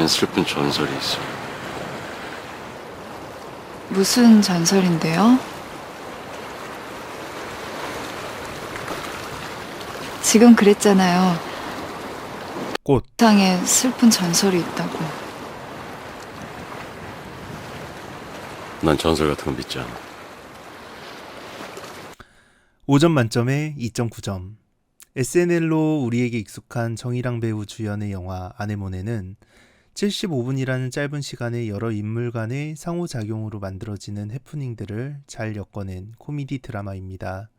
세상엔 슬픈 전설이 있어. 무슨 전설인데요? 지금 그랬잖아요. 꽃. 세상에 슬픈 전설이 있다고. 난 전설 같은 건 믿지 않아. 5점 만점에 2.9점. SNL로 우리에게 익숙한 정희랑 배우 주연의 영화 아네모네는 75분이라는 짧은 시간에 여러 인물 간의 상호작용으로 만들어지는 해프닝들을 잘 엮어낸 코미디 드라마입니다.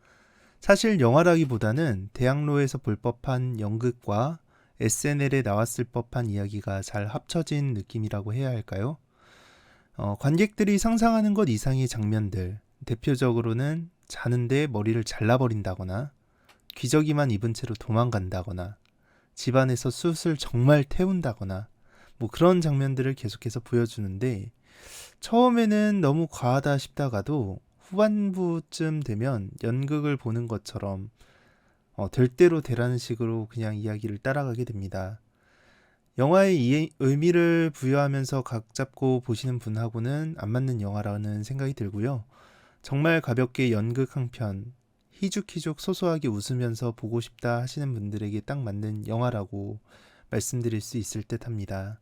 사실 영화라기보다는 대학로에서 볼 법한 연극과 SNL에 나왔을 법한 이야기가 잘 합쳐진 느낌이라고 해야 할까요? 어, 관객들이 상상하는 것 이상의 장면들, 대표적으로는 자는데 머리를 잘라버린다거나 기저귀만 입은 채로 도망간다거나 집안에서 숯을 정말 태운다거나 뭐 그런 장면들을 계속해서 보여주는데 처음에는 너무 과하다 싶다가도 후반부쯤 되면 연극을 보는 것처럼 어, 될 대로 되라는 식으로 그냥 이야기를 따라가게 됩니다. 영화의 이 의미를 부여하면서 각 잡고 보시는 분하고는 안 맞는 영화라는 생각이 들고요. 정말 가볍게 연극 한 편, 희죽희죽 소소하게 웃으면서 보고 싶다 하시는 분들에게 딱 맞는 영화라고 말씀드릴 수 있을 듯 합니다.